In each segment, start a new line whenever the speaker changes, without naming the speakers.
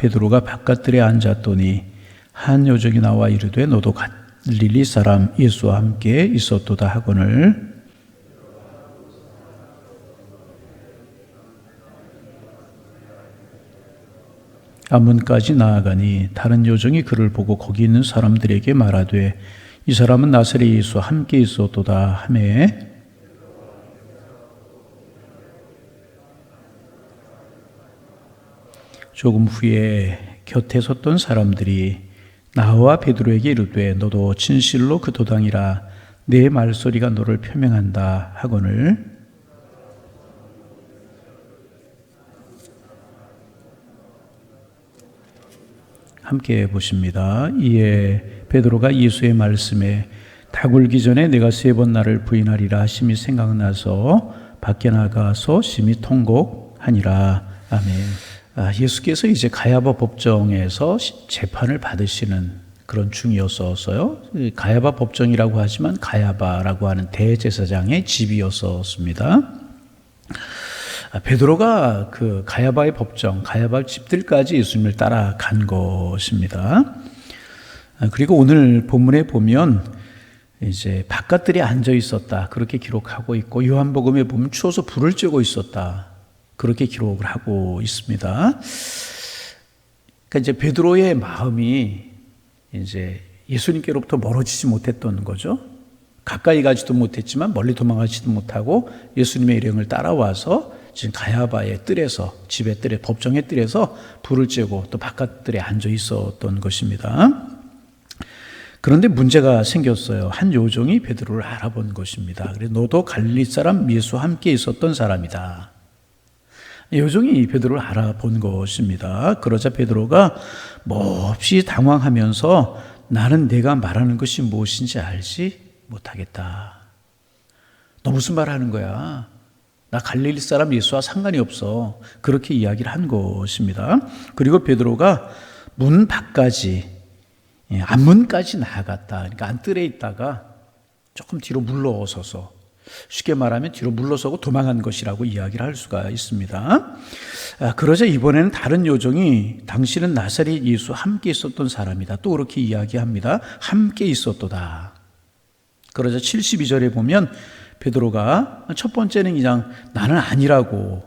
베드로가 바깥들에 앉았더니 한 요정이 나와 이르되 너도 갈릴리 사람 예수와 함께 있었도다 하거늘. 안문까지 나아가니 다른 요정이 그를 보고 거기 있는 사람들에게 말하되 이 사람은 나사렛 예수와 함께 있었도다 하매 조금 후에 곁에 섰던 사람들이 나와 베드로에게 이르되 너도 진실로 그 도당이라 내 말소리가 너를 표명한다 하거늘 함께 보십니다. 이에 베드로가 예수의 말씀에 다 굴기 전에 내가 세 번 나를 부인하리라 하심이 생각나서 밖에 나가서 심히 통곡하니라. 아멘. 아, 예수께서 이제 가야바 법정에서 재판을 받으시는 그런 중이었어서요. 가야바 법정이라고 하지만 가야바라고 하는 대제사장의 집이었었습니다. 아, 베드로가 그 가야바의 법정, 가야바 집들까지 예수님을 따라간 것입니다. 아, 그리고 오늘 본문에 보면 이제 바깥들이 앉아 있었다 그렇게 기록하고 있고 요한복음에 보면 추워서 불을 쬐고 있었다 그렇게 기록을 하고 있습니다. 그러니까 이제 베드로의 마음이 이제 예수님께로부터 멀어지지 못했던 거죠. 가까이 가지도 못했지만 멀리 도망가지도 못하고 예수님의 일행을 따라와서 지금 가야바의 뜰에서 집의 뜰에 법정의 뜰에서 불을 쬐고 또 바깥들에 앉아 있었던 것입니다. 그런데 문제가 생겼어요. 한 요종이 베드로를 알아본 것입니다. 그래서 너도 갈릴리 사람 예수와 함께 있었던 사람이다. 요종이 베드로를 알아본 것입니다. 그러자 베드로가 몹시 당황하면서 나는 내가 말하는 것이 무엇인지 알지 못하겠다. 너 무슨 말 하는 거야? 나 갈릴리 사람 예수와 상관이 없어. 그렇게 이야기를 한 것입니다. 그리고 베드로가 문 밖까지 예, 안문까지 나아갔다. 그러니까 안뜰에 있다가 조금 뒤로 물러서서 쉽게 말하면 뒤로 물러서고 도망한 것이라고 이야기를 할 수가 있습니다. 아, 그러자 이번에는 다른 요정이 당신은 나사렛 예수 함께 있었던 사람이다. 또 그렇게 이야기합니다. 함께 있었도다. 그러자 72절에 보면 베드로가 첫 번째는 그냥 나는 아니라고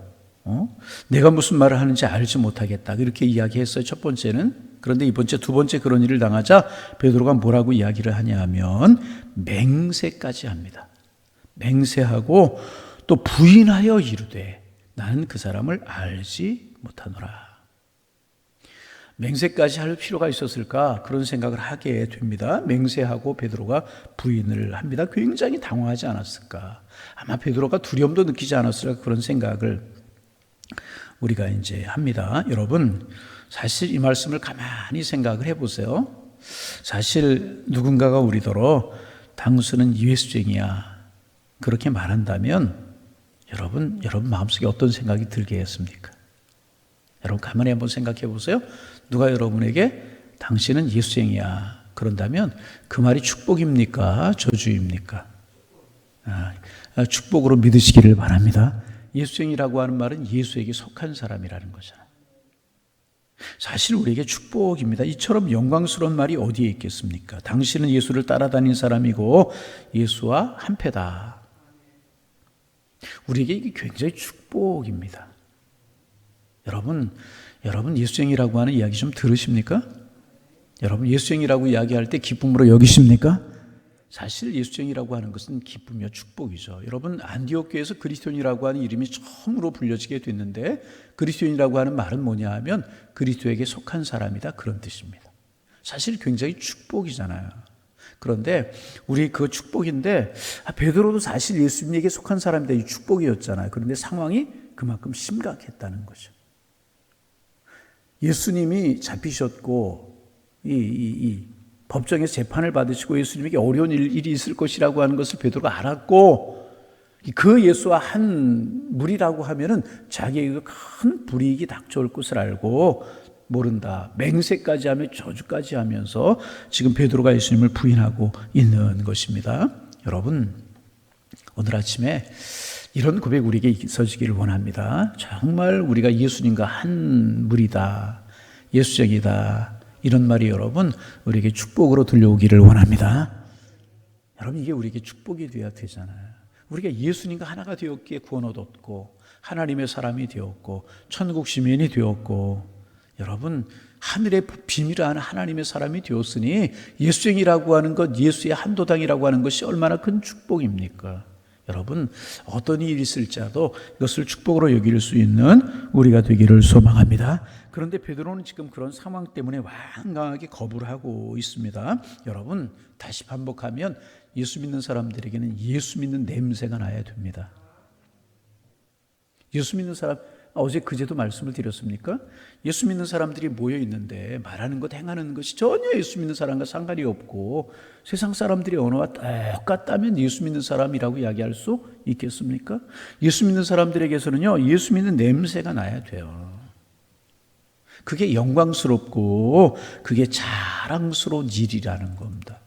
어? 내가 무슨 말을 하는지 알지 못하겠다. 이렇게 이야기했어요. 첫 번째는. 그런데 이 번 째, 두 번째 그런 일을 당하자 베드로가 뭐라고 이야기를 하냐 하면 맹세까지 합니다. 맹세하고 또 부인하여 이르되 나는 그 사람을 알지 못하노라. 맹세까지 할 필요가 있었을까? 그런 생각을 하게 됩니다. 맹세하고 베드로가 부인을 합니다. 굉장히 당황하지 않았을까? 아마 베드로가 두려움도 느끼지 않았을까? 그런 생각을 우리가 이제 합니다. 여러분, 사실 이 말씀을 가만히 생각을 해보세요. 사실 누군가가 우리더러 당수는 예수쟁이야. 그렇게 말한다면 여러분, 여러분 마음속에 어떤 생각이 들게 했습니까? 여러분 가만히 한번 생각해 보세요. 누가 여러분에게 당신은 예수쟁이야. 그런다면 그 말이 축복입니까? 저주입니까? 아, 축복으로 믿으시기를 바랍니다. 예수쟁이라고 하는 말은 예수에게 속한 사람이라는 거잖아요. 사실 우리에게 축복입니다. 이처럼 영광스러운 말이 어디에 있겠습니까? 당신은 예수를 따라다닌 사람이고 예수와 한패다. 우리에게 이게 굉장히 축복입니다. 여러분, 여러분 예수쟁이라고 하는 이야기 좀 들으십니까? 여러분 예수쟁이라고 이야기할 때 기쁨으로 여기십니까? 사실 예수쟁이라고 하는 것은 기쁨이요 축복이죠. 여러분 안디옥 교회에서 그리스도인이라고 하는 이름이 처음으로 불려지게 됐는데 그리스도인이라고 하는 말은 뭐냐 하면 그리스도에게 속한 사람이다 그런 뜻입니다. 사실 굉장히 축복이잖아요. 그런데 우리 그 축복인데 아, 베드로도 사실 예수님에게 속한 사람이다 이 축복이었잖아요. 그런데 상황이 그만큼 심각했다는 거죠. 예수님이 잡히셨고 이, 이, 이 법정에서 재판을 받으시고 예수님에게 어려운 일, 이 있을 것이라고 하는 것을 베드로가 알았고 그 예수와 한 무리라고 하면은 자기에게 큰 불이익이 닥쳐올 것을 알고 모른다. 맹세까지 하며 저주까지 하면서 지금 베드로가 예수님을 부인하고 있는 것입니다. 여러분 오늘 아침에 이런 고백 우리에게 있어지기를 원합니다. 정말 우리가 예수님과 한 무리다. 예수쟁이다. 이런 말이 여러분 우리에게 축복으로 들려오기를 원합니다. 여러분 이게 우리에게 축복이 되어야 되잖아요. 우리가 예수님과 하나가 되었기에 구원 얻었고 하나님의 사람이 되었고 천국 시민이 되었고 여러분 하늘의 아는 하나님의 사람이 되었으니 예수쟁이라고 하는 것 예수의 한도당이라고 하는 것이 얼마나 큰 축복입니까? 여러분 어떤 일이 있을지라도 이것을 축복으로 여길 수 있는 우리가 되기를 소망합니다. 그런데 베드로는 지금 그런 상황 때문에 완강하게 거부를 하고 있습니다. 여러분 다시 반복하면 예수 믿는 사람들에게는 예수 믿는 냄새가 나야 됩니다. 예수 믿는 사람 어제 그제도 말씀을 드렸습니까? 예수 믿는 사람들이 모여 있는데 말하는 것, 행하는 것이 전혀 예수 믿는 사람과 상관이 없고 세상 사람들의 언어와 똑같다면 예수 믿는 사람이라고 이야기할 수 있겠습니까? 예수 믿는 사람들에게서는요, 예수 믿는 냄새가 나야 돼요. 그게 영광스럽고 그게 자랑스러운 일이라는 겁니다.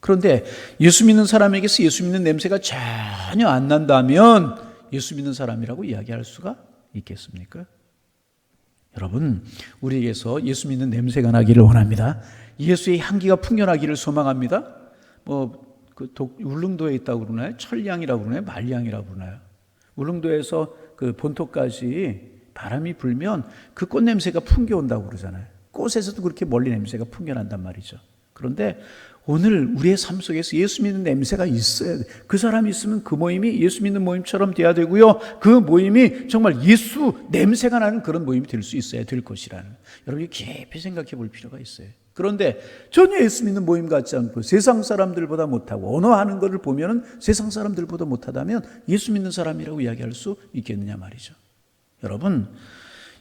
그런데 예수 믿는 사람에게서 예수 믿는 냄새가 전혀 안 난다면 예수 믿는 사람이라고 이야기할 수가 있겠습니까? 여러분, 우리에게서 예수 믿는 냄새가 나기를 원합니다. 예수의 향기가 풍겨나기를 소망합니다. 뭐, 그 독, 울릉도에 있다고 그러나요? 철량이라고 그러나요? 말량이라고 그러나요? 울릉도에서 그 본토까지 바람이 불면 그 꽃 냄새가 풍겨온다고 그러잖아요. 꽃에서도 그렇게 멀리 냄새가 풍겨난단 말이죠. 그런데 오늘 우리의 삶 속에서 예수 믿는 냄새가 있어야 돼. 그 사람이 있으면 그 모임이 예수 믿는 모임처럼 돼야 되고요. 그 모임이 정말 예수 냄새가 나는 그런 모임이 될 수 있어야 될 것이라는. 여러분이 깊이 생각해 볼 필요가 있어요. 그런데 전혀 예수 믿는 모임 같지 않고 세상 사람들보다 못하고 언어하는 것을 보면 세상 사람들보다 못하다면 예수 믿는 사람이라고 이야기할 수 있겠느냐 말이죠. 여러분,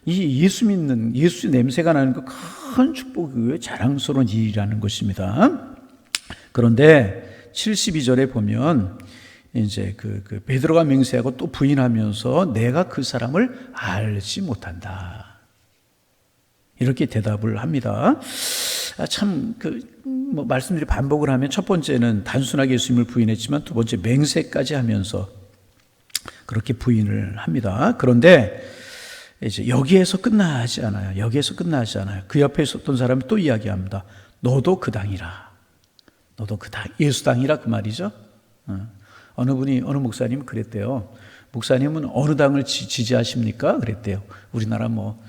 이 예수 믿는 예수 냄새가 나는 그 큰 축복 의 자랑스러운 일이라는 것입니다. 그런데 72절에 보면 이제 그, 그 베드로가 맹세하고 또 부인하면서 내가 그 사람을 알지 못한다. 이렇게 대답을 합니다. 아, 참, 그, 뭐, 말씀들이 반복을 하면 첫 번째는 단순하게 예수님을 부인했지만 두 번째 맹세까지 하면서 그렇게 부인을 합니다. 그런데 이제 여기에서 끝나지 않아요. 여기에서 끝나지 않아요. 그 옆에 있었던 사람이 또 이야기합니다. 너도 그 당이라. 너도 그 당, 예수당이라 그 말이죠. 어. 어느 분이, 어느 목사님 그랬대요. 목사님은 어느 당을 지, 지하십니까 그랬대요. 우리나라 뭐,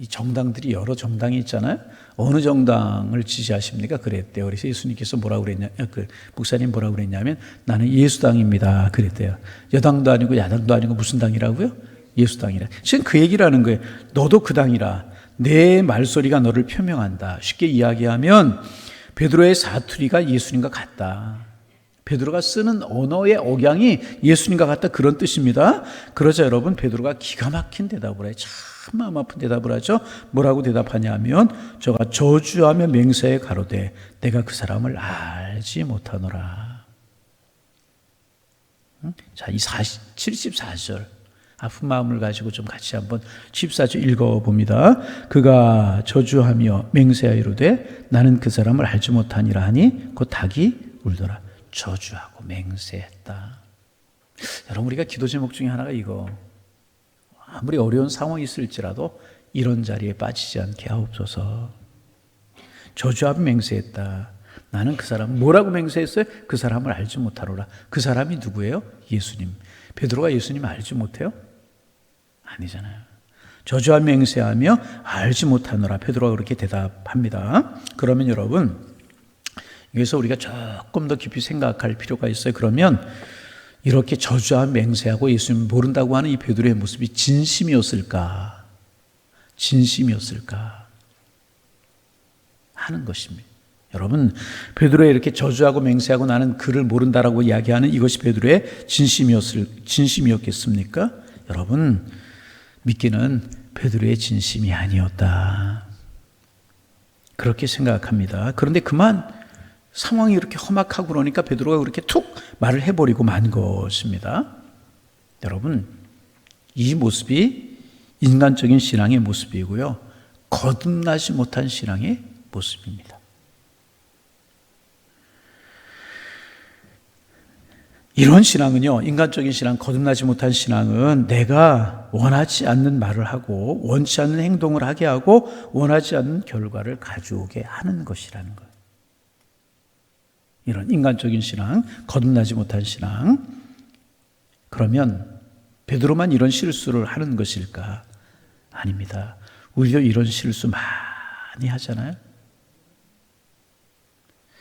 이 정당들이 여러 정당이 있잖아요. 어느 정당을 지지하십니까? 그랬대요. 그래서 예수님께서 뭐라고 그랬냐, 어, 그, 목사님 뭐라고 그랬냐면 나는 예수당입니다. 그랬대요. 여당도 아니고 야당도 아니고 무슨 당이라고요? 예수당이라. 지금 그 얘기를 하는 거예요. 너도 그 당이라. 내 말소리가 너를 표명한다. 쉽게 이야기하면 베드로의 사투리가 예수님과 같다. 베드로가 쓰는 언어의 억양이 예수님과 같다 그런 뜻입니다. 그러자 여러분 베드로가 기가 막힌 대답을 해. 참 마음 아픈 대답을 하죠. 뭐라고 대답하냐면 저가 저주하며 맹세에 가로되 내가 그 사람을 알지 못하노라. 자, 이 40, 74절. 아픈 마음을 가지고 좀 같이 한번 14절 읽어봅니다. 그가 저주하며 맹세하이로되 나는 그 사람을 알지 못하니라 하니 곧 닭이 울더라. 저주하고 맹세했다. 여러분 우리가 기도 제목 중에 하나가 이거 아무리 어려운 상황이 있을지라도 이런 자리에 빠지지 않게 하옵소서. 저주하며 맹세했다. 나는 그 사람 뭐라고 맹세했어요? 그 사람을 알지 못하노라. 그 사람이 누구예요? 예수님. 베드로가 예수님 알지 못해요? 아니잖아요. 저주와 맹세하며 알지 못하노라 베드로가 그렇게 대답합니다. 그러면 여러분 여기서 우리가 조금 더 깊이 생각할 필요가 있어요. 그러면 이렇게 저주와 맹세하고 예수님 모른다고 하는 이 베드로의 모습이 진심이었을까? 진심이었을까? 하는 것입니다. 여러분, 베드로의 이렇게 저주하고 맹세하고 나는 그를 모른다라고 이야기하는 이것이 베드로의 진심이었을 진심이었겠습니까? 여러분, 믿기는 베드로의 진심이 아니었다. 그렇게 생각합니다. 그런데 그만 상황이 이렇게 험악하고 그러니까 베드로가 그렇게 툭 말을 해버리고 만 것입니다. 여러분, 이 모습이 인간적인 신앙의 모습이고요. 거듭나지 못한 신앙의 모습입니다. 이런 신앙은요, 인간적인 신앙, 거듭나지 못한 신앙은 내가 원하지 않는 말을 하고, 원치 않는 행동을 하게 하고, 원하지 않는 결과를 가져오게 하는 것이라는 거예요. 이런 인간적인 신앙, 거듭나지 못한 신앙. 그러면 베드로만 이런 실수를 하는 것일까? 아닙니다. 오히려 이런 실수 많이 하잖아요.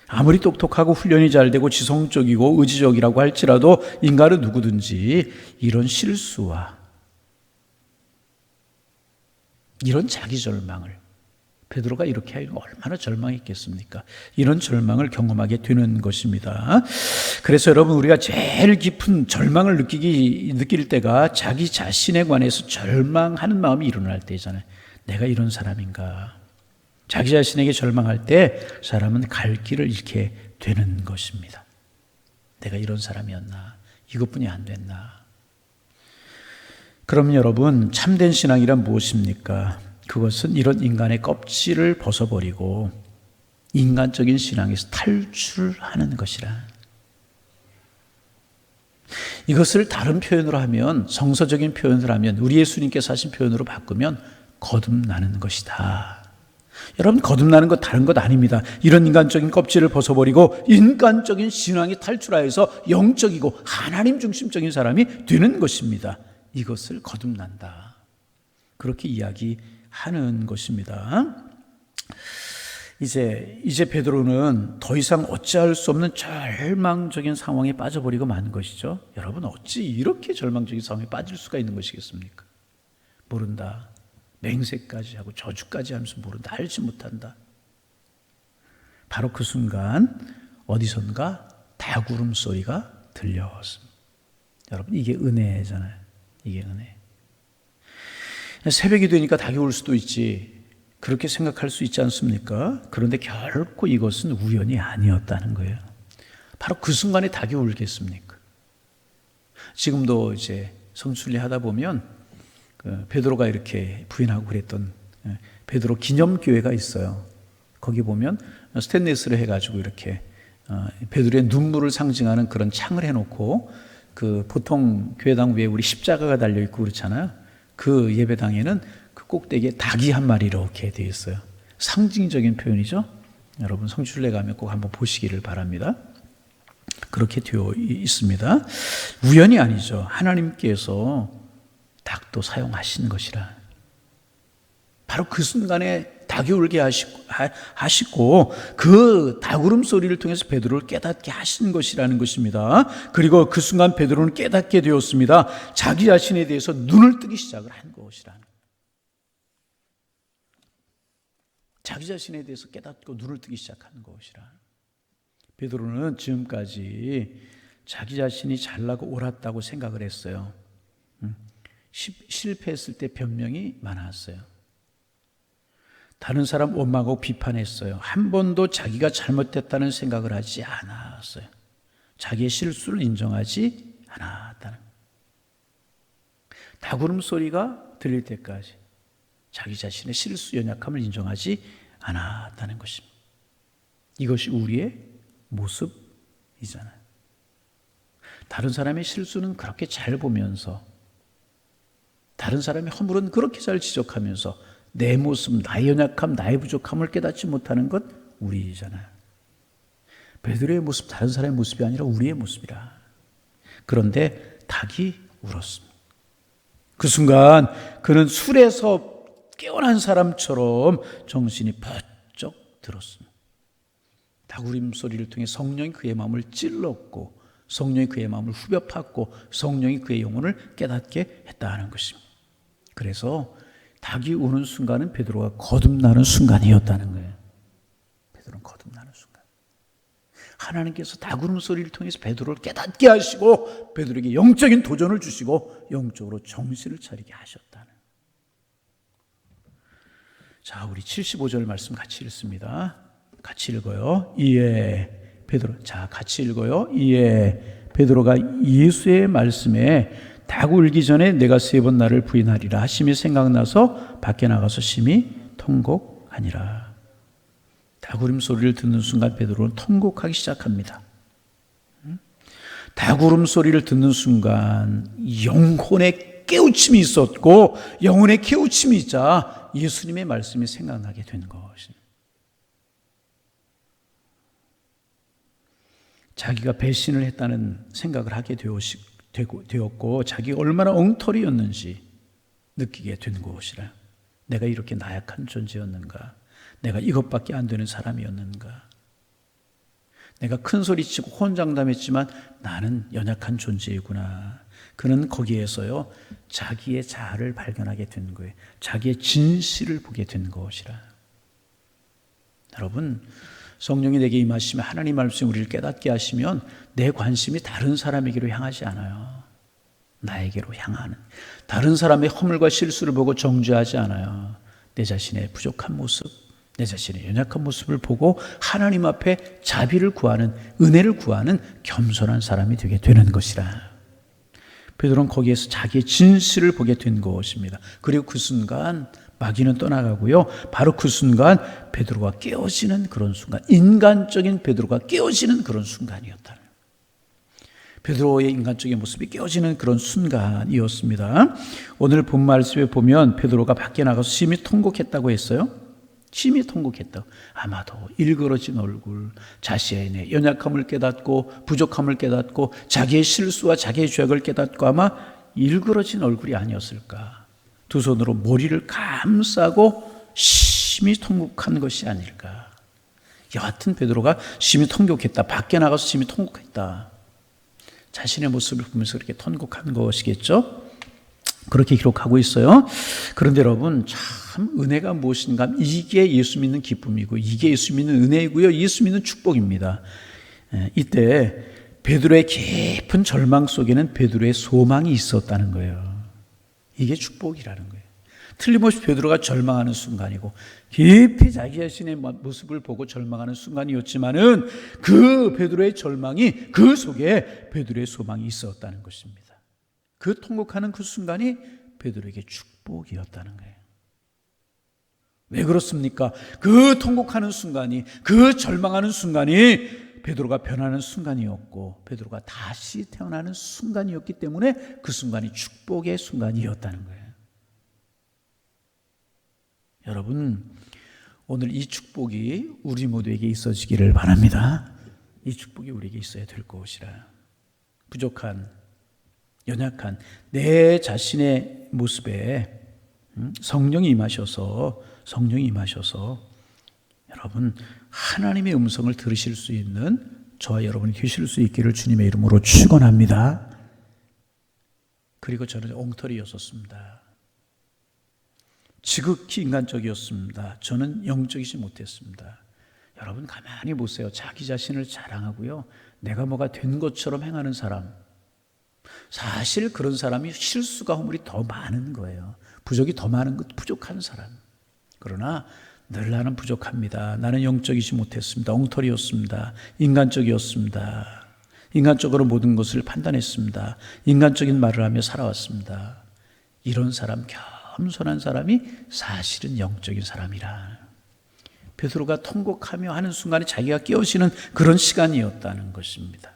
아무리 똑똑하고 훈련이 잘 되고 지성적이고 의지적이라고 할지라도 인간은 누구든지 이런 실수와 이런 자기 절망을 베드로가 이렇게 하면 얼마나 절망했겠습니까? 이런 절망을 경험하게 되는 것입니다. 그래서 여러분 우리가 제일 깊은 절망을 느끼기 느낄 때가 자기 자신에 관해서 절망하는 마음이 일어날 때잖아요. 내가 이런 사람인가? 자기 자신에게 절망할 때 사람은 갈 길을 잃게 되는 것입니다. 내가 이런 사람이었나? 이것뿐이 안 됐나? 그럼 여러분, 참된 신앙이란 무엇입니까? 그것은 이런 인간의 껍질을 벗어버리고 인간적인 신앙에서 탈출하는 것이라. 이것을 다른 표현으로 하면, 성서적인 표현을 하면, 우리 예수님께서 하신 표현으로 바꾸면 거듭나는 것이다. 여러분 거듭나는 것 다른 것 아닙니다. 이런 인간적인 껍질을 벗어버리고 인간적인 신앙이 탈출하여서 영적이고 하나님 중심적인 사람이 되는 것입니다. 이것을 거듭난다. 그렇게 이야기하는 것입니다. 이제 이제 베드로는 더 이상 어찌할 수 없는 절망적인 상황에 빠져버리고 만 것이죠. 여러분 어찌 이렇게 절망적인 상황에 빠질 수가 있는 것이겠습니까? 모른다. 맹세까지 하고 저주까지 하면서 모른다. 알지 못한다. 바로 그 순간 어디선가 다구름 소리가 들려왔습니다. 여러분 이게 은혜잖아요. 이게 은혜. 새벽이 되니까 닭이 올 수도 있지. 그렇게 생각할 수 있지 않습니까? 그런데 결코 이것은 우연이 아니었다는 거예요. 바로 그 순간에 닭이 울겠습니까? 지금도 이제 성춘리 하다 보면 그 베드로가 이렇게 부인하고 그랬던 예, 베드로 기념교회가 있어요. 거기 보면 스탠레스를 해가지고 이렇게 어, 베드로의 눈물을 상징하는 그런 창을 해놓고 그 보통 교회당 위에 우리 십자가가 달려 있고 그렇잖아요. 그 예배당에는 그 꼭대기에 닭이 한 마리 이렇게 되어 있어요. 상징적인 표현이죠. 여러분 성출례 가면 꼭 한번 보시기를 바랍니다. 그렇게 되어 있습니다. 우연이 아니죠. 하나님께서 닭도 사용하시는 것이라. 바로 그 순간에 닭이 울게 하시고, 하시고 그 닭울음 소리를 통해서 베드로를 깨닫게 하신 것이라는 것입니다. 그리고 그 순간 베드로는 깨닫게 되었습니다. 자기 자신에 대해서 눈을 뜨기 시작을 한 것이라는. 자기 자신에 대해서 깨닫고 눈을 뜨기 시작하는 것이라. 베드로는 지금까지 자기 자신이 잘나고 옳았다고 생각을 했어요. 실패했을 때 변명이 많았어요. 다른 사람 원망하고 비판했어요. 한 번도 자기가 잘못됐다는 생각을 하지 않았어요. 자기의 실수를 인정하지 않았다는. 다구름 소리가 들릴 때까지 자기 자신의 실수 연약함을 인정하지 않았다는 것입니다. 이것이 우리의 모습이잖아요. 다른 사람의 실수는 그렇게 잘 보면서 다른 사람의 허물은 그렇게 잘 지적하면서 내 모습, 나의 연약함, 나의 부족함을 깨닫지 못하는 것 우리잖아요. 베드로의 모습 다른 사람의 모습이 아니라 우리의 모습이라. 그런데 닭이 울었습니다. 그 순간 그는 술에서 깨어난 사람처럼 정신이 번쩍 들었습니다. 닭우림 소리를 통해 성령이 그의 마음을 찔렀고 성령이 그의 마음을 후벼 팠고 성령이 그의 영혼을 깨닫게 했다는 것입니다. 그래서 닭이 우는 순간은 베드로가 거듭나는 순간이었다는 거예요. 베드로는 거듭나는 순간. 하나님께서 닭 우는 소리를 통해서 베드로를 깨닫게 하시고 베드로에게 영적인 도전을 주시고 영적으로 정신을 차리게 하셨다는. 자, 우리 75절 말씀 같이 읽습니다. 같이 읽어요. 이에 베드로 자, 같이 읽어요. 이에 베드로가 예수의 말씀에 닭 울기 전에 내가 세 번 나를 부인하리라 하심이 생각나서 밖에 나가서 심히 통곡하니라. 닭 울음 소리를 듣는 순간 베드로는 통곡하기 시작합니다. 다구름 소리를 듣는 순간 영혼의 깨우침이 있었고 영혼의 깨우침이 있자 예수님의 말씀이 생각나게 된 것입니다. 자기가 배신을 했다는 생각을 하게 되었고 자기가 얼마나 엉터리였는지 느끼게 된 것이라 내가 이렇게 나약한 존재였는가? 내가 이것밖에 안 되는 사람이었는가? 내가 큰 소리치고 혼장담했지만 나는 연약한 존재이구나. 그는 거기에서요 자기의 자아를 발견하게 된 거예요. 자기의 진실을 보게 된 것이라. 여러분 성령이 내게 임하시면 하나님 말씀 우리를 깨닫게 하시면 내 관심이 다른 사람에게로 향하지 않아요. 나에게로 향하는 다른 사람의 허물과 실수를 보고 정죄하지 않아요. 내 자신의 부족한 모습, 내 자신의 연약한 모습을 보고 하나님 앞에 자비를 구하는 은혜를 구하는 겸손한 사람이 되게 되는 것이라. 베드로는 거기에서 자기의 진실을 보게 된 것입니다. 그리고 그 순간 마귀는 떠나가고요. 바로 그 순간 베드로가 깨어지는 그런 순간, 인간적인 베드로가 깨어지는 그런 순간이었다. 베드로의 인간적인 모습이 깨어지는 그런 순간이었습니다. 오늘 본 말씀에 보면 베드로가 밖에 나가서 심히 통곡했다고 했어요. 심히 통곡했다. 아마도 일그러진 얼굴, 자신의 연약함을 깨닫고 부족함을 깨닫고 자기의 실수와 자기의 죄악을 깨닫고 아마 일그러진 얼굴이 아니었을까. 두 손으로 머리를 감싸고 심히 통곡한 것이 아닐까. 여하튼 베드로가 심히 통곡했다. 밖에 나가서 심히 통곡했다. 자신의 모습을 보면서 그렇게 통곡한 것이겠죠. 그렇게 기록하고 있어요. 그런데 여러분 참 은혜가 무엇인가? 이게 예수 믿는 기쁨이고 이게 예수 믿는 은혜이고요. 예수 믿는 축복입니다. 예, 이때 베드로의 깊은 절망 속에는 베드로의 소망이 있었다는 거예요. 이게 축복이라는 거예요. 틀림없이 베드로가 절망하는 순간이고 깊이 자기 자신의 모습을 보고 절망하는 순간이었지만은 그 베드로의 절망이 그 속에 베드로의 소망이 있었다는 것입니다. 그 통곡하는 그 순간이 베드로에게 축복이었다는 거예요. 왜 그렇습니까? 그 통곡하는 순간이 그 절망하는 순간이 베드로가 변하는 순간이었고 베드로가 다시 태어나는 순간이었기 때문에 그 순간이 축복의 순간이었다는 거예요. 여러분 오늘 이 축복이 우리 모두에게 있어지기를 바랍니다. 이 축복이 우리에게 있어야 될 것이라. 부족한 연약한 내 자신의 모습에 음, 성령이 임하셔서 성령이 임하셔서 여러분 하나님의 음성을 들으실 수 있는 저와 여러분이 되실 수 있기를 주님의 이름으로 축원합니다. 그리고 저는 엉터리였었습니다. 지극히 인간적이었습니다. 저는 영적이지 못했습니다. 여러분 가만히 보세요. 자기 자신을 자랑하고요. 내가 뭐가 된 것처럼 행하는 사람. 사실 그런 사람이 실수가 허물이 더 많은 거예요. 부족이 더 많은 것, 부족한 사람. 그러나 늘 나는 부족합니다. 나는 영적이지 못했습니다. 엉터리였습니다. 인간적이었습니다. 인간적으로 모든 것을 판단했습니다. 인간적인 말을 하며 살아왔습니다. 이런 사람, 겸손한 사람이 사실은 영적인 사람이라. 베드로가 통곡하며 하는 순간에 자기가 깨어지는 그런 시간이었다는 것입니다.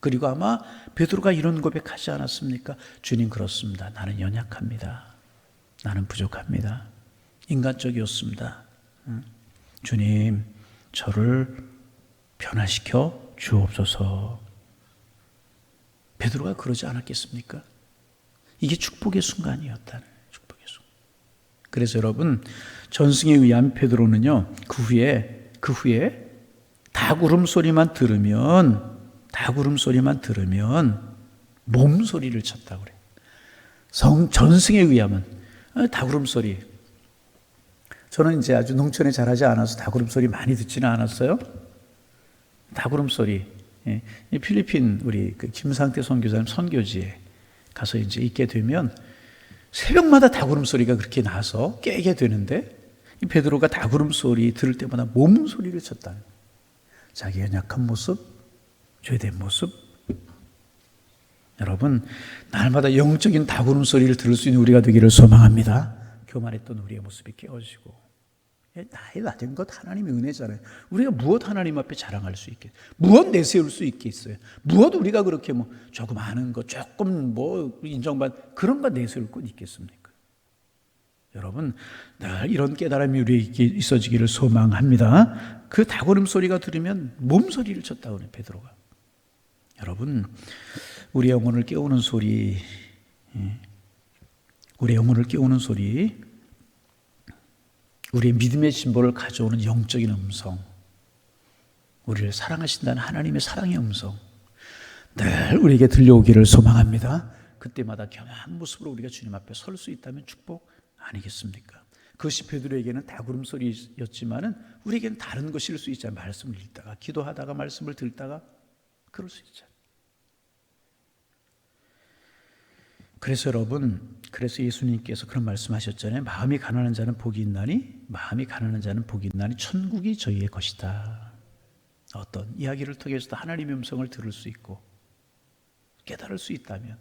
그리고 아마 베드로가 이런 고백하지 않았습니까? 주님 그렇습니다. 나는 연약합니다. 나는 부족합니다. 인간적이었습니다. 주님, 저를 변화시켜 주옵소서. 베드로가 그러지 않았겠습니까? 이게 축복의 순간이었다는 축복의 순간. 그래서 여러분 전승에 의한 베드로는요 그 후에 그 후에 다구름 소리만 들으면 다구름 소리만 들으면 몸 소리를 쳤다 그래. 성 전승에 의하면 아, 다구름 소리 저는 이제 아주 농촌에 자라지 않아서 다구름 소리 많이 듣지는 않았어요. 다구름 소리. 예. 필리핀 우리 그 김상태 선교사님 선교지에 가서 이제 있게 되면 새벽마다 다구름 소리가 그렇게 나서 깨게 되는데 이 베드로가 다구름 소리 들을 때마다 몸 소리를 쳤다. 자기 연약한 모습, 죄된 모습. 여러분 날마다 영적인 다구름 소리를 들을 수 있는 우리가 되기를 소망합니다. 교만했던 우리의 모습이 깨어지고 예, 나의 낮은 것 하나님의 은혜잖아요. 우리가 무엇 하나님 앞에 자랑할 수 있겠, 무엇 내세울 수 있겠어요. 무엇 우리가 그렇게 뭐 조금 아는 것, 조금 뭐 인정받 그런 거 내세울 것 있겠습니까? 여러분, 늘 이런 깨달음이 우리에게 있어지기를 소망합니다. 그 다구름 소리가 들으면 몸 소리를 쳤다 오네 베드로가. 여러분, 우리 영혼을 깨우는 소리, 예. 우리 영혼을 깨우는 소리, 우리의 믿음의 진보를 가져오는 영적인 음성, 우리를 사랑하신다는 하나님의 사랑의 음성, 늘 우리에게 들려오기를 소망합니다. 그때마다 겸한 모습으로 우리가 주님 앞에 설 수 있다면 축복 아니겠습니까? 그것이 베드로에게는 다구름 소리였지만은 우리에게는 다른 것일 수 있잖아요. 말씀을 읽다가 기도하다가 말씀을 듣다가 그럴 수 있잖아요. 그래서 여러분, 그래서 예수님께서 그런 말씀하셨잖아요. 마음이 가난한 자는 복이 있나니, 마음이 가난한 자는 복이 있나니, 천국이 저희의 것이다. 어떤 이야기를 통해서도 하나님의 음성을 들을 수 있고 깨달을 수 있다면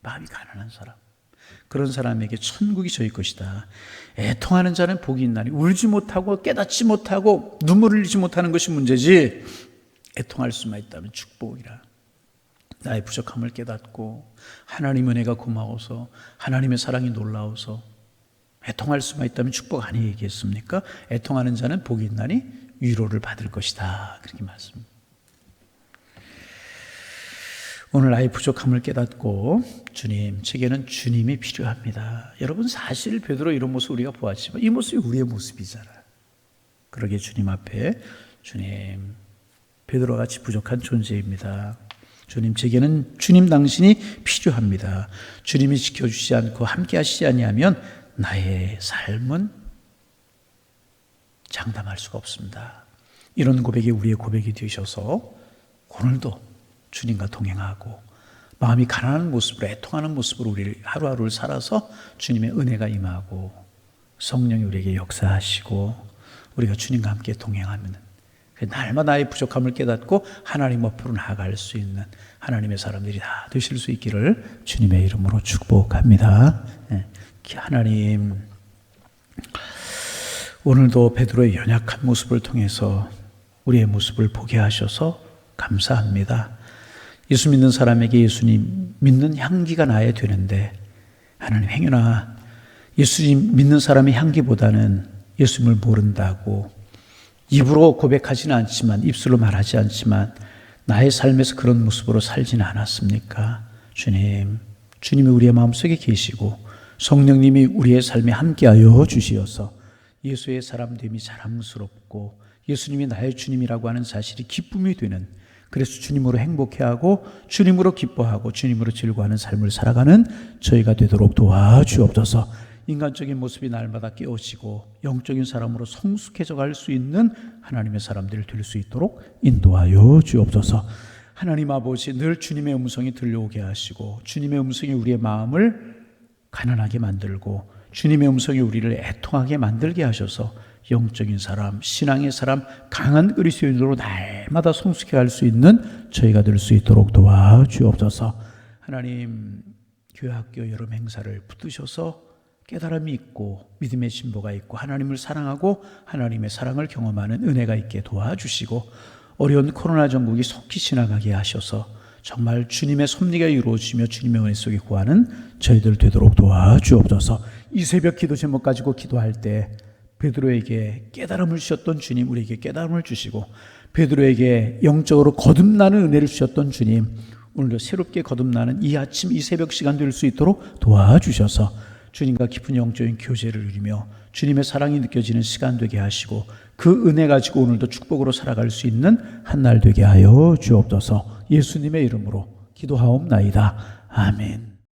마음이 가난한 사람, 그런 사람에게 천국이 저희 것이다. 애통하는 자는 복이 있나니 울지 못하고 깨닫지 못하고 눈물을 흘리지 못하는 것이 문제지 애통할 수만 있다면 축복이라. 나의 부족함을 깨닫고 하나님 은혜가 고마워서 하나님의 사랑이 놀라워서 애통할 수만 있다면 축복 아니겠습니까? 애통하는 자는 복이 있나니 위로를 받을 것이다. 그렇게 말씀. 오늘 나의 부족함을 깨닫고 주님, 제게는 주님이 필요합니다. 여러분 사실 베드로 이런 모습 우리가 보았지만 이 모습이 우리의 모습이잖아. 그러게 주님 앞에 주님 베드로 같이 부족한 존재입니다. 주님 제게는 주님 당신이 필요합니다. 주님이 지켜주지 않고 함께 하시지 아니하면 나의 삶은 장담할 수가 없습니다. 이런 고백이 우리의 고백이 되셔서 오늘도 주님과 동행하고 마음이 가난한 모습으로 애통하는 모습으로 우리 하루하루를 살아서 주님의 은혜가 임하고 성령이 우리에게 역사하시고 우리가 주님과 함께 동행하면 그 날마다의 부족함을 깨닫고 하나님 앞으로 나아갈 수 있는 하나님의 사람들이 다 되실 수 있기를 주님의 이름으로 축복합니다. 예, 하나님 오늘도 베드로의 연약한 모습을 통해서 우리의 모습을 보게 하셔서 감사합니다. 예수 믿는 사람에게 예수님 믿는 향기가 나야 되는데 하나님 행여나 예수님 믿는 사람의 향기보다는 예수님을 모른다고 입으로 고백하지는 않지만 입술로 말하지 않지만 나의 삶에서 그런 모습으로 살지는 않았습니까? 주님, 주님이 우리의 마음속에 계시고 성령님이 우리의 삶에 함께하여 주시어서 예수의 사람됨이 자랑스럽고 예수님이 나의 주님이라고 하는 사실이 기쁨이 되는 그래서 주님으로 행복해하고 주님으로 기뻐하고 주님으로 즐거워하는 삶을 살아가는 저희가 되도록 도와주옵소서. 인간적인 모습이 날마다 깨어지고 영적인 사람으로 성숙해져 갈 수 있는 하나님의 사람들이 될수 있도록 인도하여 주옵소서. 하나님 아버지 늘 주님의 음성이 들려오게 하시고 주님의 음성이 우리의 마음을 가난하게 만들고 주님의 음성이 우리를 애통하게 만들게 하셔서 영적인 사람, 신앙의 사람, 강한 그리스도인으로 날마다 성숙해 갈 수 있는 저희가 될 수 있도록 도와주옵소서. 하나님 교회 학교 여름 행사를 붙드셔서 깨달음이 있고 믿음의 진보가 있고 하나님을 사랑하고 하나님의 사랑을 경험하는 은혜가 있게 도와주시고 어려운 코로나 전국이 속히 지나가게 하셔서 정말 주님의 섭리가 이루어지며 주님의 은혜 속에 구하는 저희들 되도록 도와주옵소서. 이 새벽 기도 제목 가지고 기도할 때 베드로에게 깨달음을 주셨던 주님 우리에게 깨달음을 주시고 베드로에게 영적으로 거듭나는 은혜를 주셨던 주님 오늘도 새롭게 거듭나는 이 아침 이 새벽 시간 될 수 있도록 도와주셔서 주님과 깊은 영적인 교제를 누리며 주님의 사랑이 느껴지는 시간 되게 하시고 그 은혜 가지고 오늘도 축복으로 살아갈 수 있는 한 날 되게 하여 주옵소서 예수님의 이름으로 기도하옵나이다. 아멘.